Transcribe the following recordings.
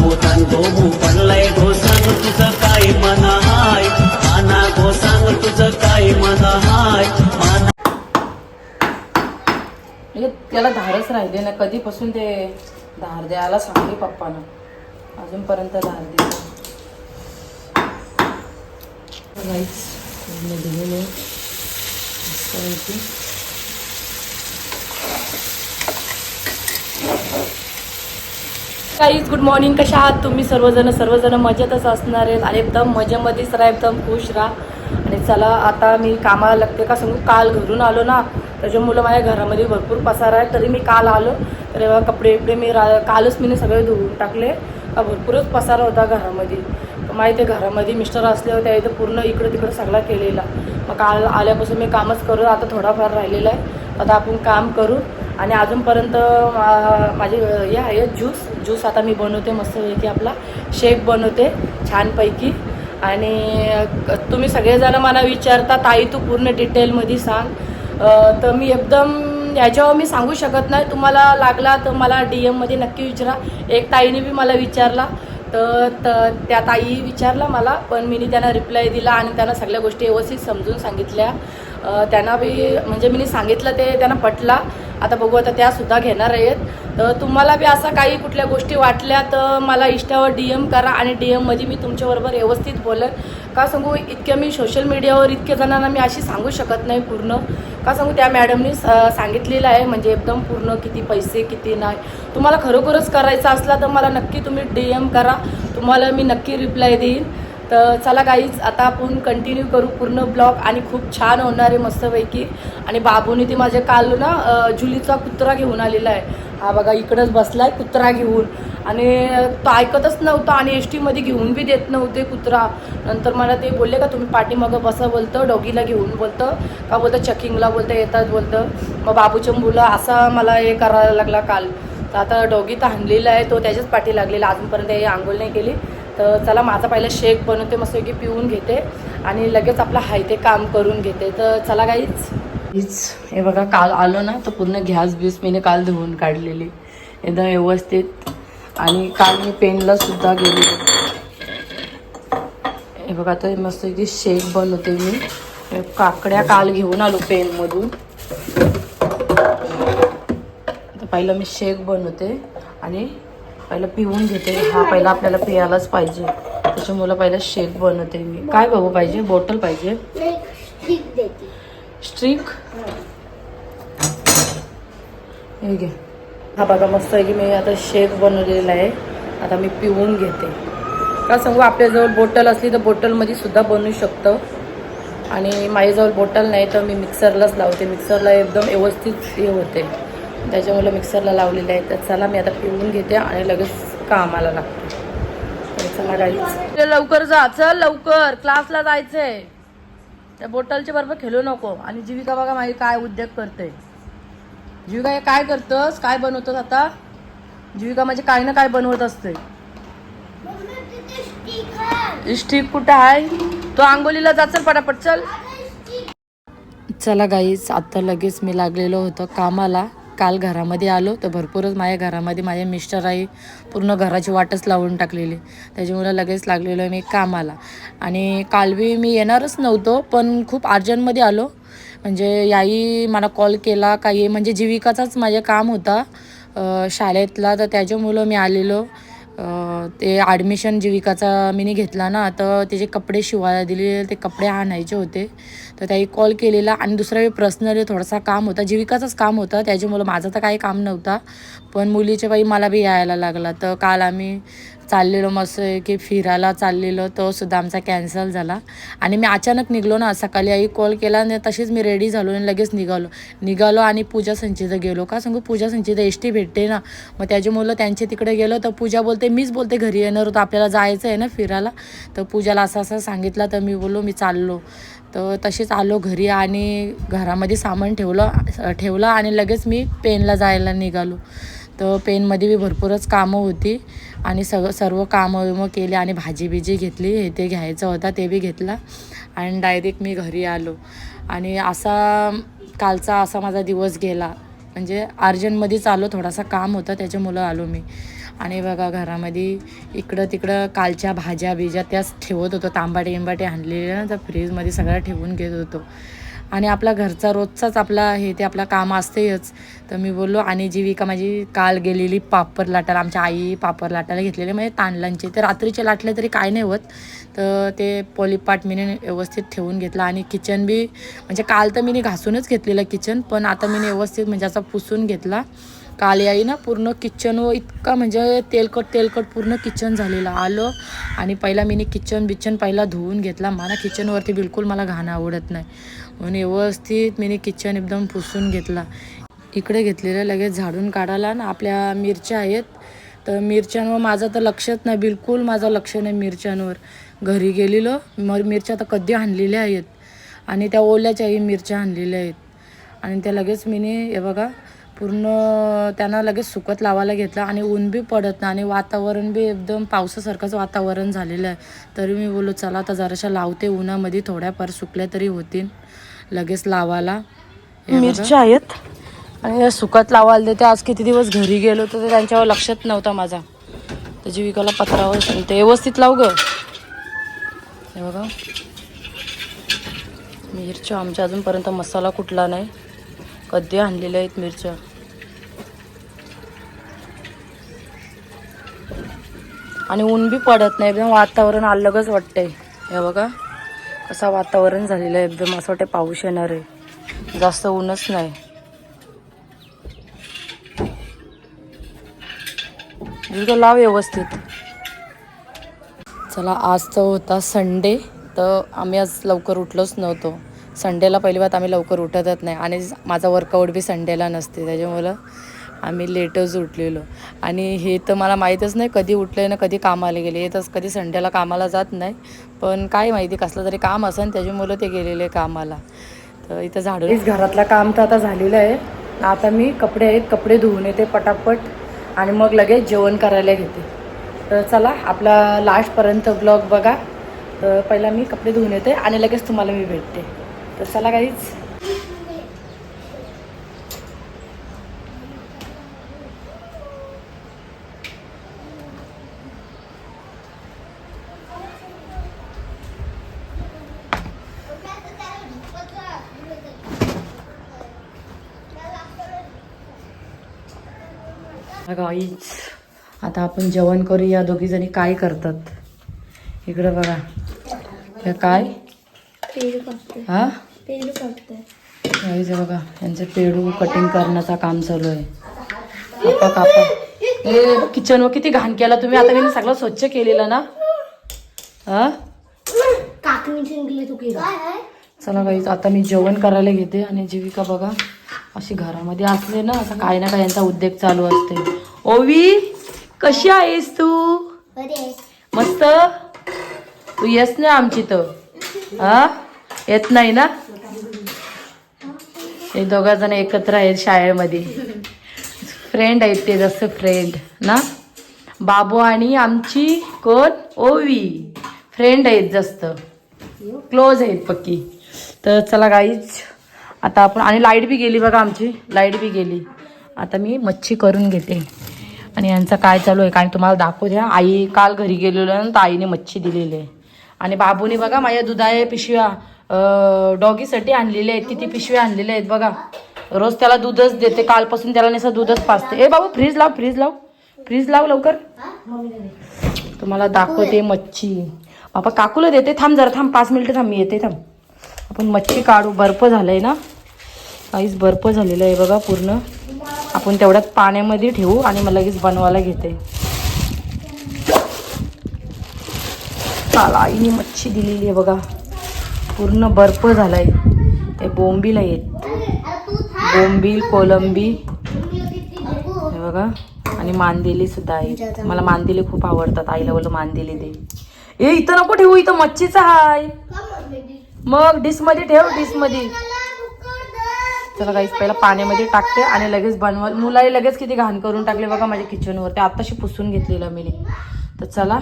भूतान गोमू पडलाय गो सांग तुझं काय मना हाय? माना गो सांग तुझं काय मना हाय? माना म्हणजे त्याला धारच राहिले ना कधीपासून ते धार द्यायला सांगली पप्पानं. अजूनपर्यंत धार दिली राईस पूर्ण दिलेले मस्तपैकी. काहीच गुड मॉर्निंग कशा आहात तुम्ही? सर्वजण सर्वजण मजेतच असणार आहेत. आणि एकदम मजेमध्येच राहा एकदम खुश राहा. आणि चला आता मी कामाला लागते का सांगू? काल घरून आलो ना त्याच्यामुळं माझ्या घरामध्ये भरपूर पसारा आहे तरी मी काल आलो. तर कपडे बिपडे मी रा कालच मी सगळे धुवून टाकले. भरपूरच पसारा होता घरामध्ये. माहिती आहे घरामध्ये मिस्टर असल्यावर त्या इथं पूर्ण इकडं तिकडं सगळा केलेला. मग काल आल्यापासून मी कामच करू आता थोडाफार राहिलेला आहे. आता आपण काम करू. आणि अजूनपर्यंत मा- माझे हे आहे ज्यूस ज्यूस आता मी बनवते मस्तपैकी आपला शेक बनवते छानपैकी. आणि तुम्ही सगळेजण मला विचारता ताई तू पूर्ण डिटेलमध्ये सांग. तर मी एकदम याच्यावर मी सांगू शकत नाही. तुम्हाला लागला तर मला डी एममध्ये नक्की विचारा. एक ताईने बी मला विचारला. तर त- त्या ताई विचारला मला पण मी त्यांना रिप्लाय दिला आणि त्यांना सगळ्या गोष्टी व्यवस्थित समजून सांगितल्या. त्यांना बी म्हणजे मी सांगितलं ते त्यांना पटला. आता बघू आता त्या सुद्धा घेणार आहेत. तर तुम्हाला बी असं काही कुठल्या गोष्टी वाटल्या तर मला इष्टावर डी एम करा आणि डी एममध्ये मी तुमच्याबरोबर व्यवस्थित बोलेन का सांगू इतक्या मी सोशल मीडियावर इतक्या जणांना मी अशी सांगू शकत नाही पूर्ण. का सांगू त्या मॅडमनी स- सांगितलेलं आहे म्हणजे एकदम पूर्ण किती पैसे किती नाही. तुम्हाला खरोखरच करायचं असला तर मला नक्की तुम्ही डी एम करा. तुम्हाला मी नक्की रिप्लाय देईन. तर चला गाईज आता आपण कंटिन्यू करू पूर्ण ब्लॉग आणि खूप छान होणार आहे मस्तपैकी. आणि बाबूने ते माझ्या काल ना जुलीचा कुत्रा घेऊन आलेला आहे. हा बघा इकडंच बसलाय कुत्रा घेऊन. आणि तो ऐकतच नव्हता आणि एस टीमध्ये घेऊन बी देत नव्हते कुत्रा. नंतर मला ते बोलले का तुम्ही पाठीमागं बसा बोलतं डॉगीला घेऊन बोलतं. का बोलतं चकिंगला बोलतं येतात बोलतं. मग बाबूच्या मुलं असा मला हे करायला लागला काल. तर आता डॉगी तर हाणलेला आहे तो त्याच्याच पाठी लागलेला. अजूनपर्यंत हे आंघोळ नाही केली. तर चला माझा पहिला शेक बनवते मस्तपैकी पिऊन घेते आणि लगेच आपलं हाय ते काम करून घेते. तर चला काहीच हे बघा काल आलो ना तर पूर्ण घ्यास बीस मीने काल धुवून काढलेली. एकदम व्यवस्थित. आणि काल मी पेनला सुद्धा गेली हे बघा आता मस्तपैकी शेक बनवते मी. काकड्या काल घेऊन आलो पेनमधून. तर पहिलं मी शेक बनवते. आणि पहिलं पिऊन घेते. हा पहिला आपल्याला पियालाच पाहिजे. त्याच्यामुळे पहिलं शेक बनवते मी. काय बघू पाहिजे? बॉटल पाहिजे. स्ट्रिक. हे घे. हा बघा मस्त आहे की मी आता शेक बनवलेला आहे. आता मी पिऊन घेते. का सांगू आपल्याजवळ बॉटल असली तर बॉटलमध्ये सुद्धा बनवू शकतं. आणि माझ्याजवळ बॉटल नाही तर मी मिक्सरलाच लावते. मिक्सरला एकदम व्यवस्थित हे होते. त्याच्यामुळे मिक्सरला लावलेलं आहे तर चला मी आता पिऊन घेते आणि लगेच कामाला लागते. तर चला गाईच लवकर जा चल लवकर. क्लासला जायचंय. त्या बॉटलच्या बरोबर खेळू नको. आणि जीविका बघा माझी काय उद्योग करते. जीविका काय करतस? काय बनवतोस आता? जीविका म्हणजे काय ना काय बनवत असते. स्टिक कुठं आहे? तो आंघोलीला जा चल पटापट चल. चला गाईच आता लगेच मी लागलेलो होतं कामाला. काल घरामध्ये आलो तर भरपूरच माझ्या घरामध्ये माझ्या मिस्टर आई पूर्ण घराची वाटच लावून टाकलेली. त्याच्यामुळे लगेच लागलेलो आहे मी कामाला. आणि काल बी मी येणारच नव्हतो पण खूप अर्जंटमध्ये आलो. म्हणजे याई मला कॉल केला काही म्हणजे जीविकाचाच माझे काम होता शाळेतला. तर त्याच्यामुळं मी आलेलो. ते ॲडमिशन जीविकाचा मीने घेतला ना तर त्याचे कपडे शिवायला दिले ते कपडे आणायचे होते. तर त्याही कॉल केलेला आणि दुसरा वेळी पर्सनली थोडासा काम होता जीविकाचंच काम होतं. त्याच्यामुळं माझं तर काही काम नव्हता. पण मुलीच्या बाई मला बी यायला लागला. तर काल आम्ही चाललेलो मस्त की फिरायला चाललेलो. तो सुद्धा आमचा कॅन्सल झाला. आणि मी अचानक निघलो ना सकाळी आई कॉल केला आणि तशीच मी रेडी झालो आणि लगेच निघालो. निघालो आणि पूजा संचिता गेलो. का सांगू पूजा संचिता एस टी भेटते ना. मग त्याच्यामुळं त्यांच्या तिकडे गेलो. तर पूजा बोलते मीच बोलते घरी येणार होतं. आपल्याला जायचं आहे ना फिरायला. तर पूजाला असं असं सांगितलं. तर मी बोललो मी चाललो. तर तशीच आलो घरी आणि घरामध्ये सामान ठेवलं ठेवलं आणि लगेच मी पेनला जायला निघालो. तर पेनमध्ये बी भरपूरच कामं होती आणि सग सर्व कामं विमं केली आणि भाजी बिजी घेतली हे ते घ्यायचं होता ते बी घेतला आणि डायरेक्ट मी घरी आलो. आणि असा कालचा असा माझा दिवस गेला. म्हणजे अर्जंटमध्येच आलो थोडासा काम होतं त्याच्यामुळं आलो मी. आणि बघा घरामध्ये इकडं तिकडं कालच्या भाज्या बिज्या त्याच ठेवत होतो. तांबाटे इंबाटे आणलेले ना तर फ्रीजमध्ये सगळं ठेवून घेत होतो. आणि आपला घरचा रोजचाच आपला हे ते आपलं काम असतेच. तर मी बोललो आणि जीविका माझी काल गेलेली पापर लाटाला आमच्या आई पापर लाटायला घेतलेले म्हणजे तांदळांचे. तर रात्रीचे लाटले तरी काय नाही होत. तर ते पॉलीपाट मी व्यवस्थित ठेवून घेतला. आणि किचन बी म्हणजे काल तर मी घासूनच घेतलेलं किचन पण आता मी व्यवस्थित म्हणजे असा पुसून घेतला. काल आई ना पूर्ण किचन व इतका म्हणजे तेलकट तेलकट पूर्ण किचन झालेलं आलं. आणि पहिला मी किचन बिचन पहिला धुवून घेतला. मला किचनवरती बिलकुल मला घाणं आवडत नाही. म्हणून व्यवस्थित मी किचन एकदम पुसून घेतला. इकडे घेतलेलं लगेच झाडून काढायला ना आपल्या मिरच्या आहेत. तर मिरच्यांवर माझं तर लक्षच नाही. बिलकुल माझं लक्ष नाही मिरच्यांवर. घरी गेलेलं. मग मिरच्या तर कधी आणलेल्या आहेत. आणि त्या ओल्याच्याही मिरच्या आणलेल्या आहेत. आणि त्या लगेच मीने हे बघा पूर्ण त्यांना लगेच सुकत लावायला घेतलं आणि ऊन बी पडत नाही आणि वातावरण बी एकदम पावसासारखंच वातावरण झालेलं आहे. तरी मी बोललो चला आता जराशा लावते उन्हामध्ये थोड्याफार सुकल्या तरी होतील. लगेच लावायला. मिरच्या आहेत. आणि सुकत लावायला देते. आज किती दिवस घरी गेलो तर त्यांच्यावर लक्षात नव्हता माझा. तर जीविकाला पत्रावर सांगते. व्यवस्थित लाव ग. हे बघा. मिरच्या आमच्या अजूनपर्यंत मसाला कुठला नाही. कधी आणलेल्या आहेत मिरच्या? आणि ऊन बी पडत नाही एकदम वातावरण अलगच वाटतंय. हे बघा असं वातावरण झालेलं आहे एकदम असं वाटतं पाऊस येणार आहे. जास्त ऊनच नाही. लाव व्यवस्थित. चला आज तर होता संडे तर आम्ही आज लवकर उठलोच नव्हतो. संडेला पहिली बात आम्ही लवकर उठतच नाही आणि माझा वर्कआउट बी संडेला नसते त्याच्यामुळं आम्ही लेटच उठलेलो. आणि हे तर मला माहीतच नाही कधी उठले ना कधी कामाला गेले. हे तर कधी संडेला कामाला जात नाही पण काय माहिती कसलं तरी काम असेल त्याच्यामुळं ते गेलेले कामाला. तर इथं झाडं घरातलं काम तर आता झालेलं आहे. आता मी कपडे आहेत कपडे धुवून येते पटापट आणि मग लगेच जेवण करायला घेते. तर चला आपला लास्टपर्यंत ब्लॉग बघा. तर पहिला मी कपडे धुवून येते आणि लगेच तुम्हाला मी भेटते. तर चला काहीच गाईच आता आपण जेवण करू या दोघी जणी काय करतात? इकडं बघा. काय? हा? पेरू हे बघा यांचं पेडू कटिंग करण्याचं काम चालू आहे. कापा कापा. ए किचन वर किती घाण केला तुम्ही? आता मी सगळं स्वच्छ केलेलं ना? हा? चला गाईच आता मी जेवण करायला घेते आणि जीविका बघा अशी घरामध्ये असले ना असं काही ना काही यांचा उद्योग चालू असते ओवी कशी आहेस तू? बरे मस्त? तू येस ना आमची तर. हा? येत नाही ना? हे दोघा जण एकत्र आहेत शाळेमध्ये. फ्रेंड आहेत ते जसं फ्रेंड ना? बाबू आणि आमची कोण? ओवी. फ्रेंड आहेत जास्त. क्लोज आहेत पक्की. तर चला गाईच आता आपण आणि लाइट बी गेली बघा आमची. लाइट बी गेली. आता मी मच्छी करून घेते. आणि यांचं काय चालू आहे? काय तुम्हाला दाखवू द्या. आई काल घरी गेलेलो ना तर आईने मच्छी दिलेली आहे. आणि बाबूने बघा माझ्या दुधाया पिशव्या. डॉगीसाठी आणलेले आहेत किती पिशव्या आणलेल्या आहेत बघा. रोज त्याला दूधच देते कालपासून त्याला निसं दूधच पाजते. ए बाबू फ्रीज लाव फ्रीज लाव. फ्रीज लाव लवकर. तुम्हाला दाखवते मच्छी. बाबा काकूला देते. थांब जरा थांब पाच मिनिटं थांब मी येते थांब. आपण मच्छी काढू. बर्फ झालाय ना? काहीच बर्फ झालेलं आहे बघा पूर्ण. आपण तेवढ्यात पाण्यामध्ये ठेवू आणि मला लगेच बनवायला घेते. काल आईने मच्छी दिलेली आहे बघा. पूर्ण बर्फ झालाय. ते बोंबील आहेत. बोंबील कोलंबी. हे बघा. आणि मांदेली सुद्धा आहे मला मांदेली खूप आवडतात. आईला बोल मांदेली दे. ए इथं नको ठेवू. इथं मच्छीचा हाय. मग डिशमध्ये ठेव डिशमध्ये चला काहीच पहिला पाण्यामध्ये टाकते आणि लगेच बनव. मुलाही लगेच किती घाण करून टाकले बघा माझ्या किचनवर ते आत्ताशी पुसून घेतलेलं मी तर चला.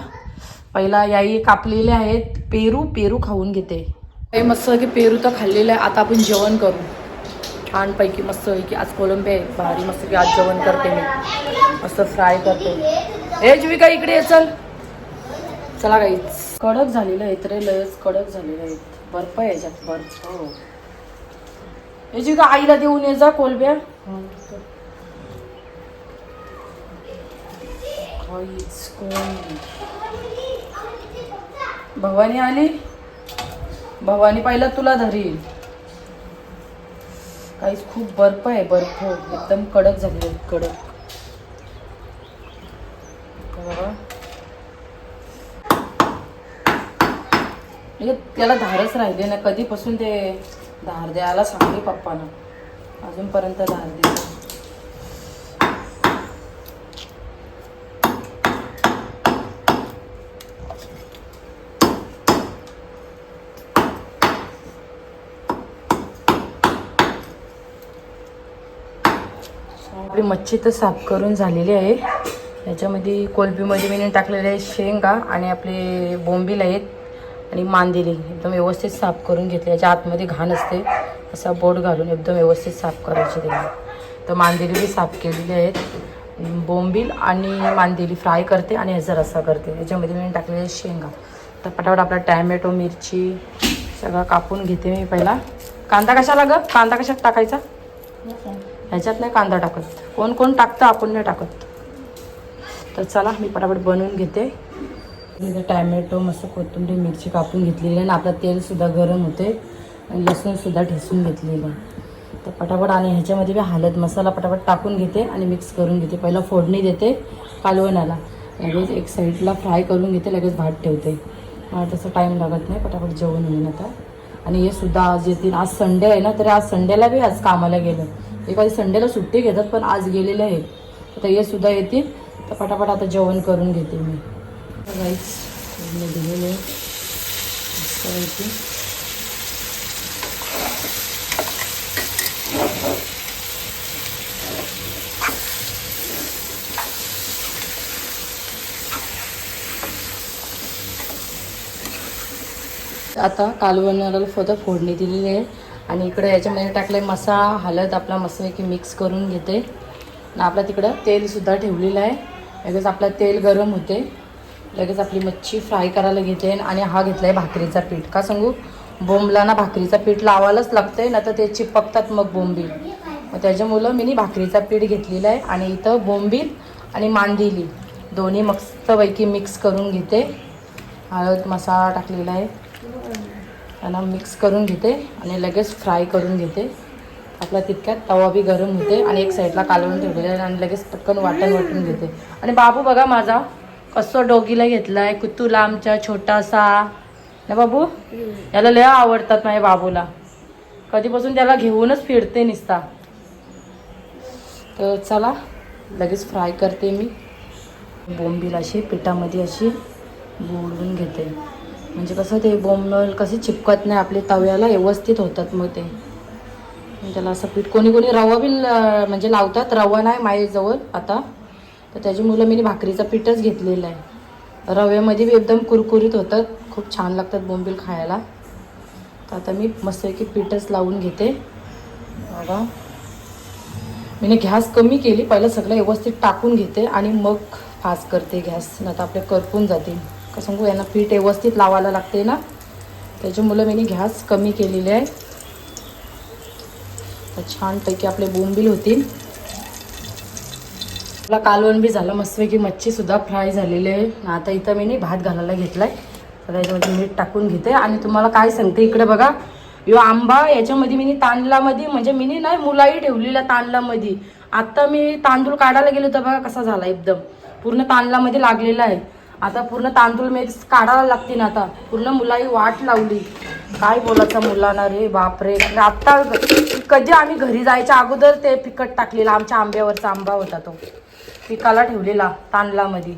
पहिला याई कापलेले आहेत. पेरू पेरू खाऊन घेते. काही मस्त की पेरू तर खाल्लेलं आहे. आता आपण जेवण करू. छानपैकी मस्त की आज कोलंबी आहे. भारी मस्त की आज जेवण करते मी. मस्त फ्राय करते. हे जीविका इकडे ये चल. चला काही कडक झालेलं आहे रे लयच कडक झालेलं आहे. बर्फ आहे याच्यात बर्फ. हो. हे का आईला देऊन ये जा कोलब्या कोण? भवानी आली? भवानी पहिला तुला धरील. काहीच खूप बर्फ आहे बर्फ. एकदम कडक झाले कडक. हे म्हणजे त्याला धारच राहिले ना कधीपासून ते धार द्यायला सांगली पप्पानं. अजूनपर्यंत धार दिली. आपली मच्छी तर साफ करून झालेली आहे. याच्यामध्ये कोलबीमध्ये मी टाकलेले आहे शेंगा आणि आपले बोंबील आहेत आणि मांदेली एकदम व्यवस्थित साफ करून घेतले. याच्या आतमध्ये घाण असते. असा बोट घालून एकदम व्यवस्थित साफ करायची त्याला. तर मांदेली बी साफ केलेली आहेत. बोंबील आणि मांदेली फ्राय करते आणि ह्याचा असा करते. याच्यामध्ये मी टाकलेले शेंगा. तर पटापट आपला टॅमॅटो मिरची सगळं कापून घेते मी पहिला. कांदा कशाला ग? कांदा कशात टाकायचा? ह्याच्यात नाही कांदा टाकत. कोण कोण टाकतं आपण नाही टाकत. तर चला मी पटापट बनवून घेते. इथे टॅमॅटो मस्त कोथिंबीर मिरची कापून घेतलेली आहे. आणि आपलं तेलसुद्धा गरम होते आणि लसूणसुद्धा ठेसून घेतलेलं आहे. तर पटापट आणि ह्याच्यामध्ये मी हलद मसाला पटापट टाकून घेते आणि मिक्स करून घेते. पहिला फोडणी देते कालवणाला. लगेच एक साईडला फ्राय करून घेते लगेच भात ठेवते. मला तसं टाईम लागत नाही. पटापट जेवण होईल आता. आणि हे सुद्धा आज येतील. आज संडे आहे ना तरी आज संडेला बी आज कामाला गेलं. एखादी संडेला सुट्टी घेतात पण आज गेलेले आहेत. आता हे सुद्धा येतील. तर पटापट आता जेवण करून घेते मी. राईस दिलेले आता कालवणाला फक्त फोडणी दिलेली आहे. आणि इकडं याच्यामध्ये टाकलं आहे मसा हलद आपला मस्तपैकी मिक्स करून घेते. आणि आपला तिकडं तेलसुद्धा ठेवलेलं आहे. लगेच आपलं तेल गरम होते. लगेच आपली मच्छी फ्राय करायला घेते. आणि हा घेतला आहे भाकरीचा पीठ. का सांगू? बोंबला ना भाकरीचा पीठ लावायलाच लागतंय ना तर ते चिपकतात मग बोंबील. मग त्याच्यामुळं मी भाकरीचा पीठ घेतलेला आहे. आणि इथं बोंबील आणि मांदिली. दोन्ही मस्तपैकी मिक्स करून घेते. हळद मसाला टाकलेला आहे. त्यांना मिक्स करून घेते आणि लगेच फ्राय करून घेते. आपला तितक्यात तवा बी गरम होते आणि एक साईडला कालवून ठेवलेला आहे आणि लगेच पटकन वाटण वाटून घेते. आणि बाबू बघा माझा कसं डोगीला आहे कुत्तू लांबचा छोटासा. ना बाबू याला लय आवडतात माझ्या बाबूला. कधीपासून त्याला घेऊनच फिरते निसता. तर चला लगेच फ्राय करते मी. बोंबील अशी पिठामध्ये अशी बोलून घेते. म्हणजे कसं ते बोंबल कसे चिपकत नाही आपले तव्याला व्यवस्थित होतात मग ते. त्याला असं पीठ कोणी कोणी रवा बी म्हणजे लावतात रवा नाही माझ्याजवळ आता. तर त्याची मुलं मी भाकरीचं पीठच घेतलेलं आहे. रव्यामध्ये बी एकदम कुरकुरीत होतात खूप छान लागतात बोंबील खायला. तर आता मी मस्तपैकी पीठच लावून घेते. बघा. मी गॅस कमी केली पहिलं सगळं व्यवस्थित टाकून घेते आणि मग फास्ट करते गॅस नाही तर आपले करपून जातील. का सांगू यांना पीठ व्यवस्थित लावायला लागते ना. त्याच्यामुळं मी गॅस कमी केलेली आहे. तर छानपैकी आपले बोंबील होतील. आपला कालवण बी झालं मस्तपैकी मच्छीसुद्धा फ्राय झालेली आहे. आता इथं मी भात घालायला घेतला आहे तर त्याच्यामध्ये मीठ टाकून घेते. आणि तुम्हाला काय सांगते इकडे बघा. यो आंबा याच्यामध्ये मी तांदळामध्ये म्हणजे मी नाही मुलाही ठेवलेल्या तांदळामध्ये. आत्ता मी तांदूळ काढायला गेलो तर बघा कसा झाला एकदम. पूर्ण तांदळामध्ये लागलेला आहे. आता पूर्ण तांदूळ मिक्स काढायला लागतील ना आता. पूर्ण मुलाही वाट लावली. काय बोलायचं मुलांना रे बापरे. आता कधी आम्ही घरी जायच्या अगोदर ते पिकट टाकलेला आमच्या आंब्यावरचा आंबा होता तो. पिकाला ठेवलेला तांदळामध्ये.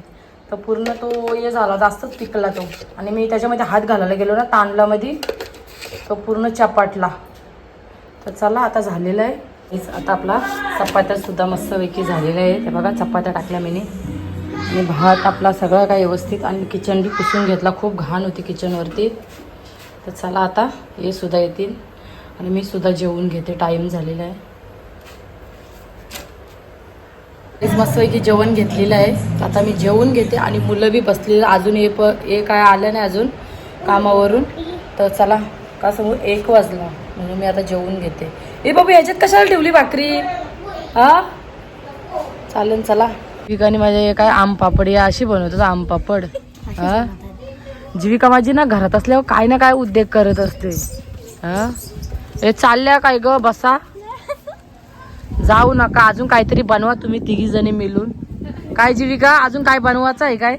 तर पूर्ण तो हे झाला जास्तच पिकला तो. आणि मी त्याच्यामध्ये हात घालायला गेलो ना तांदळामध्ये तो पूर्ण चपाटला. तर चला आता झालेलं आहे. आता आपला चपात्यासुद्धा मस्तपैकी झालेला आहे ते बघा चपात्या टाकल्या मी आणि भात आपला सगळं काय व्यवस्थित आणि किचन बी पुसून घेतला. खूप घाण होती किचनवरती तर चला आता हे सुद्धा येतील. आणि मी सुद्धा जेवून घेते. टाईम झालेला आहे. मस्तपैकी जेवण घेतलेलं आहे. आता मी जेवून घेते आणि मुलं बी बसलेलं अजून हे प हे काय आलं नाही अजून कामावरून. तर चला का समोर एक वाजला. म्हणून मी आता जेवून घेते. ए बाबू ह्याच्यात कशाला ठेवली भाकरी? हा? चालेल चला. जीविकाने माझ्या काय आम पापड या अशी बनवतात आम पापड. हा? जीविका माझी ना घरात असल्यावर काय ना काय उद्योग करत असते. हा? हे चालल्या काय ग? बसा. जाऊ नका. अजून काहीतरी बनवा तुम्ही तिघी जणी मिळून. काय जीविका? अजून काय बनवायचं आहे काय?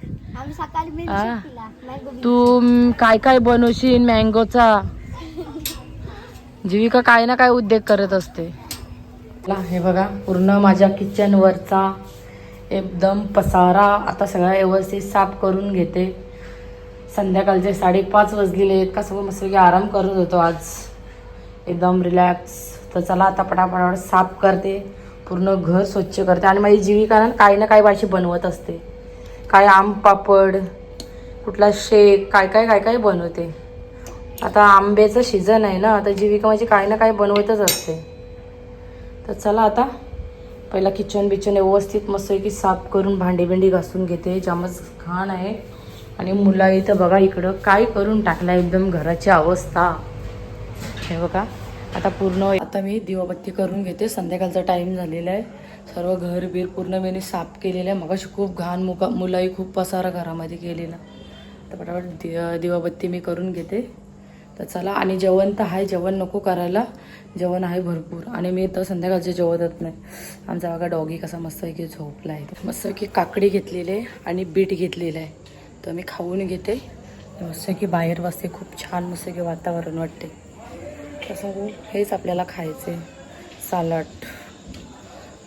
तू काय काय बनवशील? मँगोचा. जीविका काय ना काय उद्योग करत असते. हे बघा पूर्ण माझ्या किचन वरचा एकदम पसारा. आता सगळा व्यवस्थित साफ करून घेते. संध्याकाळचे साडेपाच वाजलेले. आहेत का सगळं मस्त आराम करत होतो आज. एकदम रिलॅक्स तर चला आता पटापटावर साफ करते. पूर्ण घर स्वच्छ करते. आणि माझी जीविका ना काही ना काही भाजी बनवत असते. काय आम पापड कुठला शेक काय काय काय काय बनवते. आता आंब्याचं सीझन आहे ना. तर जीविका माझी काही ना काही बनवतच असते. तर चला आता पहिला किचन बिचन व्यवस्थित मस्तपैकी साफ करून भांडी बिंडी घासून घेते. जामच घाण आहे. आणि मुला इथं बघा इकडं काय करून टाकला एकदम घराची अवस्था. हे बघा. आता पूर्ण आता मी दिवाबत्ती करून घेते. संध्याकाळचा टाईम झालेला आहे. सर्व घर बीर पूर्ण मी साफ केलेलं आहे. मगाशी खूप घाण मुका मुलाही खूप पसारा घरामध्ये केलेला तर पटापट दि दिवाबत्ती मी करून घेते. तर चला आणि जेवण तर आहे जेवण नको करायला. जेवण आहे भरपूर. आणि मी तर संध्याकाळचे जेवतच नाही. आमचा बघा डॉगी कसा मस्तपैकी झोपला आहे मस्तपैकी काकडी घेतलेली आहे आणि बीट घेतलेलं आहे. तर मी खाऊन घेते. मस्त की बाहेर बसते. खूप छान मस्त की वातावरण वाटते. तसं हो, हेच आपल्याला खायचे सालड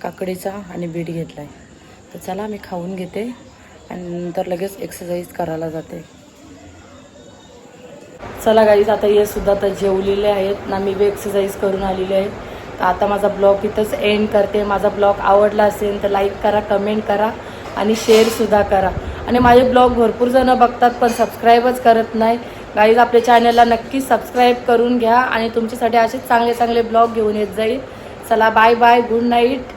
काकडीचा आणि बीट घेतला आहे तर चला मी खाऊन घेते. आणि नंतर लगेच एक्सरसाइज करायला जाते. चला गाईज आता हे सुद्धा तर जेवलेले आहेत. ना मी बी एक्सरसाइज करून आलेले आहे तर आता माझा ब्लॉग इथंच एंड करते. माझा ब्लॉग आवडला असेल तर लाईक करा कमेंट करा आणि शेअरसुद्धा करा. आणि माझे ब्लॉग भरपूर जणं बघतात पण सबस्क्राईबच करत नाही. गाईज आपल्या चॅनलला नक्की सबस्क्राईब करून घ्या आणि तुमच्यासाठी असेच चांगले चांगले ब्लॉग घेऊन येत जाईल. चला बाय बाय गुड नाईट